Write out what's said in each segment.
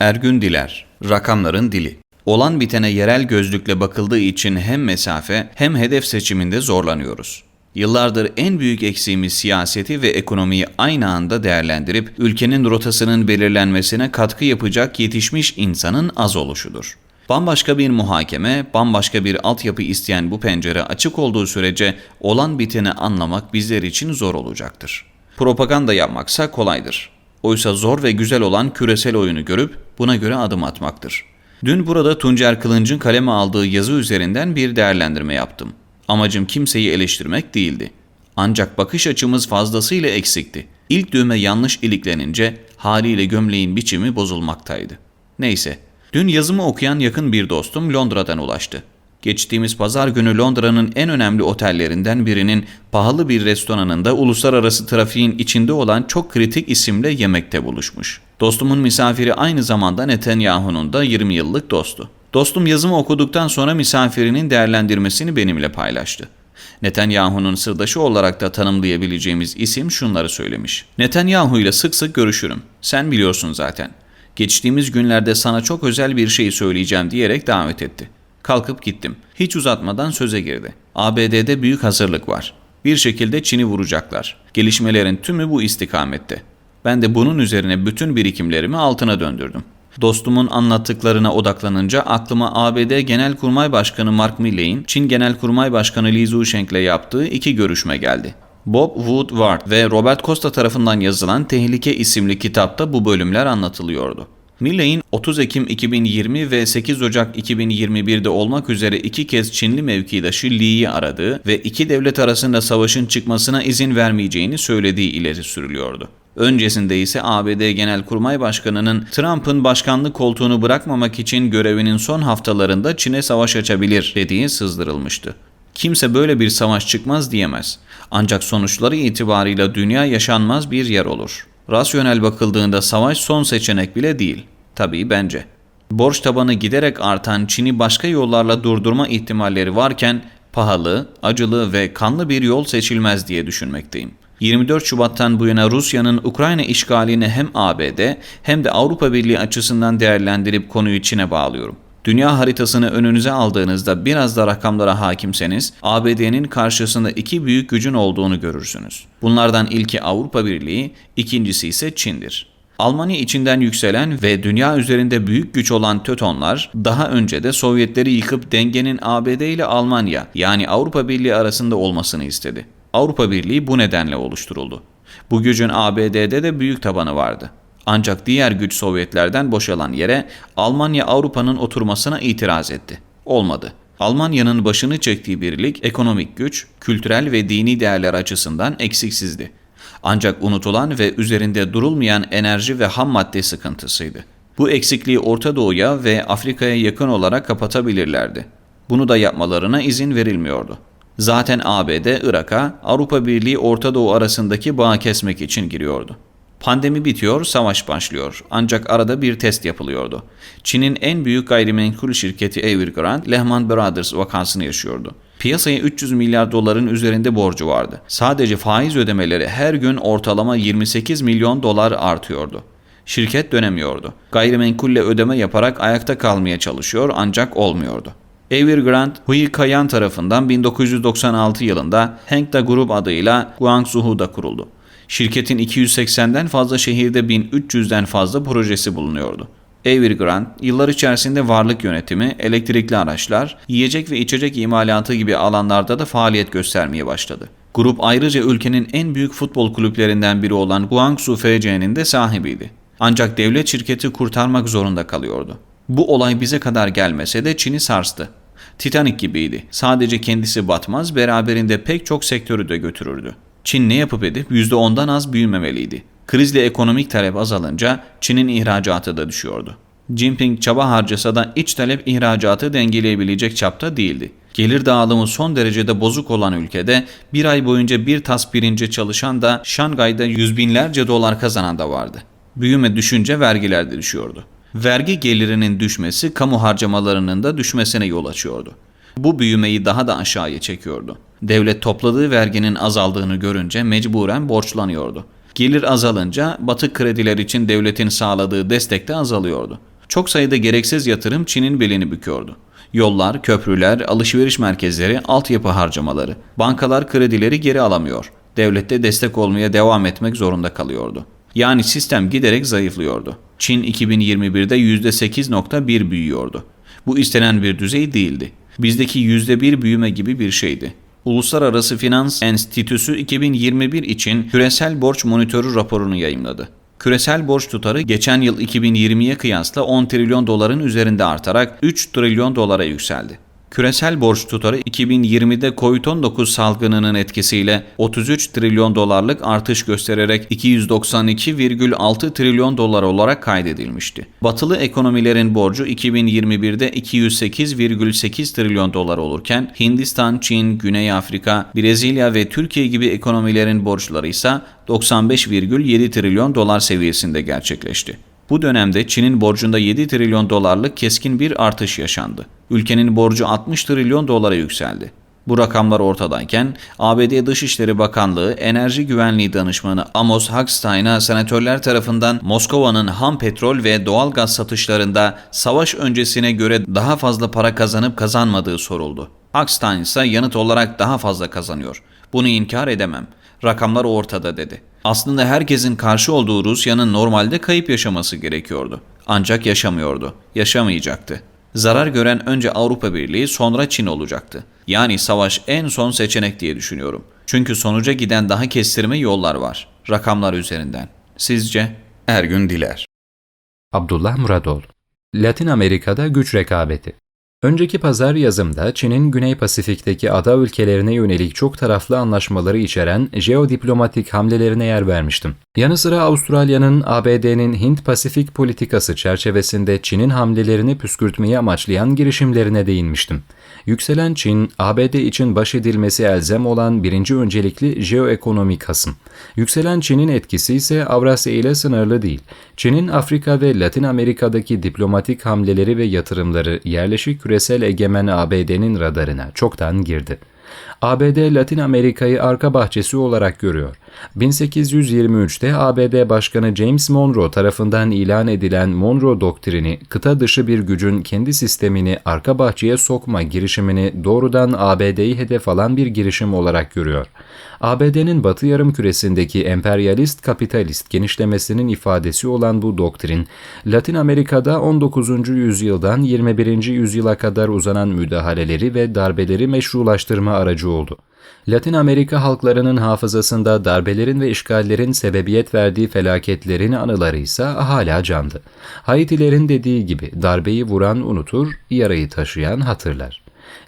Ergün Diler, Rakamların Dili. Olan bitene yerel gözlükle bakıldığı için hem mesafe hem hedef seçiminde zorlanıyoruz. Yıllardır en büyük eksiğimiz siyaseti ve ekonomiyi aynı anda değerlendirip ülkenin rotasının belirlenmesine katkı yapacak yetişmiş insanın az oluşudur. Bambaşka bir muhakeme, bambaşka bir altyapı isteyen bu pencere açık olduğu sürece olan biteni anlamak bizler için zor olacaktır. Propaganda yapmaksa kolaydır. Oysa zor ve güzel olan küresel oyunu görüp buna göre adım atmaktır. Dün burada Tuncer Kılınç'ın kaleme aldığı yazı üzerinden bir değerlendirme yaptım. Amacım kimseyi eleştirmek değildi. Ancak bakış açımız fazlasıyla eksikti. İlk düğme yanlış iliklenince haliyle gömleğin biçimi bozulmaktaydı. Neyse, dün yazımı okuyan yakın bir dostum Londra'dan ulaştı. Geçtiğimiz pazar günü Londra'nın en önemli otellerinden birinin pahalı bir restoranında uluslararası trafiğin içinde olan çok kritik isimle yemekte buluşmuş. Dostumun misafiri aynı zamanda Netanyahu'nun da 20 yıllık dostu. Dostum yazımı okuduktan sonra misafirinin değerlendirmesini benimle paylaştı. Netanyahu'nun sırdaşı olarak da tanımlayabileceğimiz isim şunları söylemiş. Netanyahu ile sık sık görüşürüm. Sen biliyorsun zaten. Geçtiğimiz günlerde sana çok özel bir şey söyleyeceğim diyerek davet etti. Kalkıp gittim. Hiç uzatmadan söze girdi. ABD'de büyük hazırlık var. Bir şekilde Çin'i vuracaklar. Gelişmelerin tümü bu istikamette. Ben de bunun üzerine bütün birikimlerimi altına döndürdüm. Dostumun anlattıklarına odaklanınca aklıma ABD Genelkurmay Başkanı Mark Milley'in Çin Genelkurmay Başkanı Li Zuosheng ile yaptığı iki görüşme geldi. Bob Woodward ve Robert Costa tarafından yazılan Tehlike isimli kitapta bu bölümler anlatılıyordu. Milley'in 30 Ekim 2020 ve 8 Ocak 2021'de olmak üzere iki kez Çinli mevkidaşı Li'yi aradığı ve iki devlet arasında savaşın çıkmasına izin vermeyeceğini söylediği ileri sürülüyordu. Öncesinde ise ABD Genelkurmay Başkanı'nın Trump'ın başkanlık koltuğunu bırakmamak için görevinin son haftalarında Çin'e savaş açabilir dediği sızdırılmıştı. Kimse böyle bir savaş çıkmaz diyemez. Ancak sonuçları itibarıyla dünya yaşanmaz bir yer olur. Rasyonel bakıldığında savaş son seçenek bile değil. Tabii bence. Borç tabanı giderek artan Çin'i başka yollarla durdurma ihtimalleri varken pahalı, acılı ve kanlı bir yol seçilmez diye düşünmekteyim. 24 Şubat'tan bu yana Rusya'nın Ukrayna işgalini hem ABD hem de Avrupa Birliği açısından değerlendirip konuyu Çin'e bağlıyorum. Dünya haritasını önünüze aldığınızda biraz da rakamlara hakimseniz ABD'nin karşısında iki büyük gücün olduğunu görürsünüz. Bunlardan ilki Avrupa Birliği, ikincisi ise Çin'dir. Almanya içinden yükselen ve dünya üzerinde büyük güç olan Tötonlar daha önce de Sovyetleri yıkıp dengenin ABD ile Almanya yani Avrupa Birliği arasında olmasını istedi. Avrupa Birliği bu nedenle oluşturuldu. Bu gücün ABD'de de büyük tabanı vardı. Ancak diğer güç Sovyetlerden boşalan yere Almanya Avrupa'nın oturmasına itiraz etti. Olmadı. Almanya'nın başını çektiği birlik ekonomik güç, kültürel ve dini değerler açısından eksiksizdi. Ancak unutulan ve üzerinde durulmayan enerji ve ham madde sıkıntısıydı. Bu eksikliği Orta Doğu'ya ve Afrika'ya yakın olarak kapatabilirlerdi. Bunu da yapmalarına izin verilmiyordu. Zaten ABD Irak'a Avrupa Birliği Orta Doğu arasındaki bağı kesmek için giriyordu. Pandemi bitiyor, savaş başlıyor. Ancak arada bir test yapılıyordu. Çin'in en büyük gayrimenkul şirketi Evergrande, Lehman Brothers vakasını yaşıyordu. Piyasaya 300 milyar doların üzerinde borcu vardı. Sadece faiz ödemeleri her gün ortalama 28 milyon dolar artıyordu. Şirket dönemiyordu. Gayrimenkulle ödeme yaparak ayakta kalmaya çalışıyor ancak olmuyordu. Evergrande, Hui Kayan tarafından 1996 yılında Hengda Group adıyla Guangzhou'da kuruldu. Şirketin 280'den fazla şehirde 1300'den fazla projesi bulunuyordu. Evergrande, yıllar içerisinde varlık yönetimi, elektrikli araçlar, yiyecek ve içecek imalatı gibi alanlarda da faaliyet göstermeye başladı. Grup ayrıca ülkenin en büyük futbol kulüplerinden biri olan Guangzhou FC'nin de sahibiydi. Ancak devlet şirketi kurtarmak zorunda kalıyordu. Bu olay bize kadar gelmese de Çin'i sarstı. Titanic gibiydi. Sadece kendisi batmaz, beraberinde pek çok sektörü de götürürdü. Çin ne yapıp edip %10'dan az büyümemeliydi. Krizle ekonomik talep azalınca Çin'in ihracatı da düşüyordu. Jinping çaba harcasa da iç talep ihracatı dengeleyebilecek çapta değildi. Gelir dağılımı son derecede bozuk olan ülkede bir ay boyunca bir tas pirince çalışan da Şangay'da yüz binlerce dolar kazanan da vardı. Büyüme düşünce vergiler de düşüyordu. Vergi gelirinin düşmesi kamu harcamalarının da düşmesine yol açıyordu. Bu büyümeyi daha da aşağıya çekiyordu. Devlet topladığı verginin azaldığını görünce mecburen borçlanıyordu. Gelir azalınca batık krediler için devletin sağladığı destek de azalıyordu. Çok sayıda gereksiz yatırım Çin'in belini büküyordu. Yollar, köprüler, alışveriş merkezleri, altyapı harcamaları, bankalar kredileri geri alamıyor. Devlette destek olmaya devam etmek zorunda kalıyordu. Yani sistem giderek zayıflıyordu. Çin 2021'de %8.1 büyüyordu. Bu istenen bir düzey değildi. Bizdeki %1 büyüme gibi bir şeydi. Uluslararası Finans Enstitüsü 2021 için küresel borç monitörü raporunu yayımladı. Küresel borç tutarı geçen yıl 2020'ye kıyasla 10 trilyon doların üzerinde artarak 3 trilyon dolara yükseldi. Küresel borç tutarı 2020'de COVID-19 salgınının etkisiyle 33 trilyon dolarlık artış göstererek 292,6 trilyon dolar olarak kaydedilmişti. Batılı ekonomilerin borcu 2021'de 208,8 trilyon dolar olurken Hindistan, Çin, Güney Afrika, Brezilya ve Türkiye gibi ekonomilerin borçları ise 95,7 trilyon dolar seviyesinde gerçekleşti. Bu dönemde Çin'in borcunda 7 trilyon dolarlık keskin bir artış yaşandı. Ülkenin borcu 60 trilyon dolara yükseldi. Bu rakamlar ortadayken ABD Dışişleri Bakanlığı Enerji Güvenliği Danışmanı Amos Hochstein'a senatörler tarafından Moskova'nın ham petrol ve doğal gaz satışlarında savaş öncesine göre daha fazla para kazanıp kazanmadığı soruldu. Hochstein ise yanıt olarak daha fazla kazanıyor. Bunu inkar edemem. Rakamlar ortada dedi. Aslında herkesin karşı olduğu Rusya'nın normalde kayıp yaşaması gerekiyordu. Ancak yaşamıyordu. Yaşamayacaktı. Zarar gören önce Avrupa Birliği sonra Çin olacaktı. Yani savaş en son seçenek diye düşünüyorum. Çünkü sonuca giden daha kestirme yollar var. Rakamlar üzerinden. Sizce? Ergün Diler Abdullah Muradoğlu Latin Amerika'da güç rekabeti Önceki pazar yazımda Çin'in Güney Pasifik'teki ada ülkelerine yönelik çok taraflı anlaşmaları içeren jeodiplomatik hamlelerine yer vermiştim. Yanı sıra Avustralya'nın ABD'nin Hint-Pasifik politikası çerçevesinde Çin'in hamlelerini püskürtmeyi amaçlayan girişimlerine değinmiştim. Yükselen Çin, ABD için baş edilmesi elzem olan birinci öncelikli jeoekonomik hasım. Yükselen Çin'in etkisi ise Avrasya ile sınırlı değil. Çin'in Afrika ve Latin Amerika'daki diplomatik hamleleri ve yatırımları yerleşik küresel egemen ABD'nin radarına çoktan girdi. ABD Latin Amerika'yı arka bahçesi olarak görüyor. 1823'te ABD Başkanı James Monroe tarafından ilan edilen Monroe doktrini, kıta dışı bir gücün kendi sistemini arka bahçeye sokma girişimini doğrudan ABD'yi hedef alan bir girişim olarak görüyor. ABD'nin batı yarım küresindeki emperyalist kapitalist genişlemesinin ifadesi olan bu doktrin, Latin Amerika'da 19. yüzyıldan 21. yüzyıla kadar uzanan müdahaleleri ve darbeleri meşrulaştırma aracı oldu. Latin Amerika halklarının hafızasında darbelerin ve işgallerin sebebiyet verdiği felaketlerin anıları ise hala canlı. Haitilerin dediği gibi darbeyi vuran unutur, yarayı taşıyan hatırlar.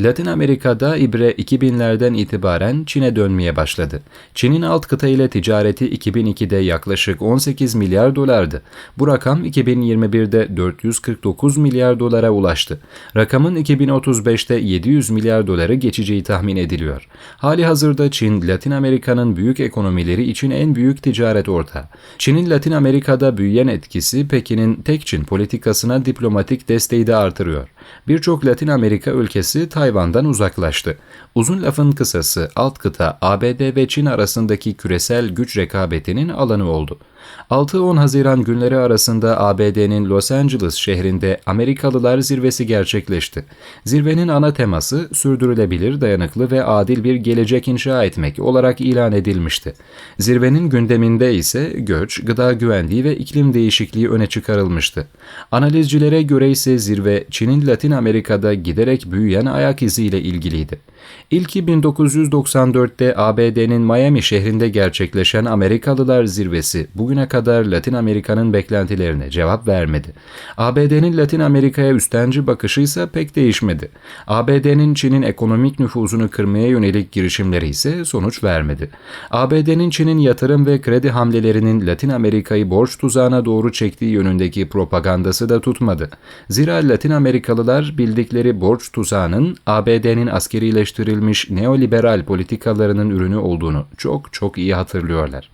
Latin Amerika'da ibre 2000'lerden itibaren Çin'e dönmeye başladı. Çin'in alt kıta ile ticareti 2002'de yaklaşık 18 milyar dolardı. Bu rakam 2021'de 449 milyar dolara ulaştı. Rakamın 2035'te 700 milyar doları geçeceği tahmin ediliyor. Hali hazırda Çin, Latin Amerika'nın büyük ekonomileri için en büyük ticaret ortağı. Çin'in Latin Amerika'da büyüyen etkisi Pekin'in tek Çin politikasına diplomatik desteği de artırıyor. Birçok Latin Amerika ülkesi Tayvan'dan uzaklaştı. Uzun lafın kısası alt kıta ABD ve Çin arasındaki küresel güç rekabetinin alanı oldu. 6-10 Haziran günleri arasında ABD'nin Los Angeles şehrinde Amerikalılar zirvesi gerçekleşti. Zirvenin ana teması sürdürülebilir, dayanıklı ve adil bir gelecek inşa etmek olarak ilan edilmişti. Zirvenin gündeminde ise göç, gıda güvenliği ve iklim değişikliği öne çıkarılmıştı. Analizcilere göre ise zirve Çin'in Latin Amerika'da giderek büyüyen ayak iziyle ilgiliydi. İlki 1994'te ABD'nin Miami şehrinde gerçekleşen Amerikalılar zirvesi bugüne kadar Latin Amerika'nın beklentilerine cevap vermedi. ABD'nin Latin Amerika'ya üstenci bakışı ise pek değişmedi. ABD'nin Çin'in ekonomik nüfuzunu kırmaya yönelik girişimleri ise sonuç vermedi. ABD'nin Çin'in yatırım ve kredi hamlelerinin Latin Amerika'yı borç tuzağına doğru çektiği yönündeki propagandası da tutmadı. Zira Latin Amerikalılar bildikleri borç tuzağının ABD'nin askerileştirilmiş neoliberal politikalarının ürünü olduğunu çok çok iyi hatırlıyorlar.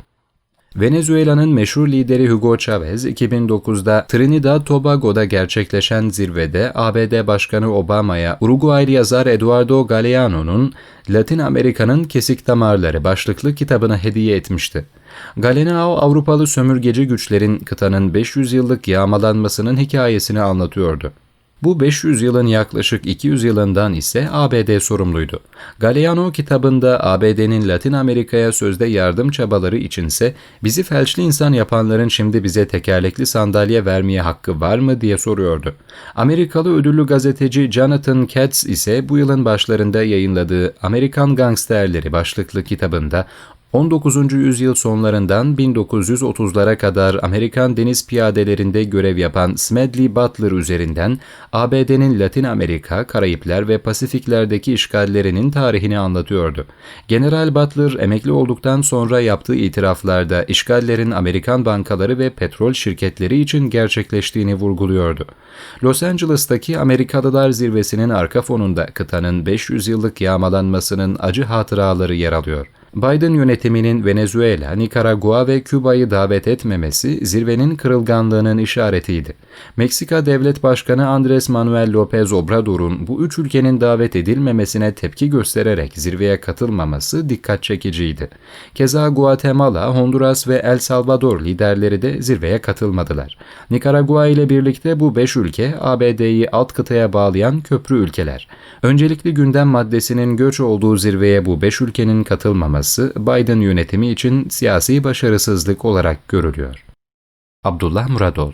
Venezuela'nın meşhur lideri Hugo Chavez 2009'da Trinidad Tobago'da gerçekleşen zirvede ABD Başkanı Obama'ya Uruguaylı yazar Eduardo Galeano'nun Latin Amerika'nın Kesik Damarları başlıklı kitabını hediye etmişti. Galeano Avrupalı sömürgeci güçlerin kıtanın 500 yıllık yağmalanmasının hikayesini anlatıyordu. Bu 500 yılın yaklaşık 200 yılından ise ABD sorumluydu. Galeano kitabında ABD'nin Latin Amerika'ya sözde yardım çabaları içinse bizi felçli insan yapanların şimdi bize tekerlekli sandalye vermeye hakkı var mı diye soruyordu. Amerikalı ödüllü gazeteci Jonathan Katz ise bu yılın başlarında yayınladığı Amerikan Gangsterleri başlıklı kitabında 19. yüzyıl sonlarından 1930'lara kadar Amerikan deniz piyadelerinde görev yapan Smedley Butler üzerinden ABD'nin Latin Amerika, Karayipler ve Pasifiklerdeki işgallerinin tarihini anlatıyordu. General Butler emekli olduktan sonra yaptığı itiraflarda işgallerin Amerikan bankaları ve petrol şirketleri için gerçekleştiğini vurguluyordu. Los Angeles'taki Amerikalılar zirvesinin arka fonunda kıtanın 500 yıllık yağmalanmasının acı hatıraları yer alıyor. Biden yönetiminin Venezuela, Nikaragua ve Küba'yı davet etmemesi zirvenin kırılganlığının işaretiydi. Meksika Devlet Başkanı Andres Manuel López Obrador'un bu üç ülkenin davet edilmemesine tepki göstererek zirveye katılmaması dikkat çekiciydi. Keza Guatemala, Honduras ve El Salvador liderleri de zirveye katılmadılar. Nikaragua ile birlikte bu beş ülke ABD'yi alt kıtaya bağlayan köprü ülkeler. Öncelikli gündem maddesinin göç olduğu zirveye bu beş ülkenin katılmaması Biden yönetimi için siyasi başarısızlık olarak görülüyor. Abdullah Muradol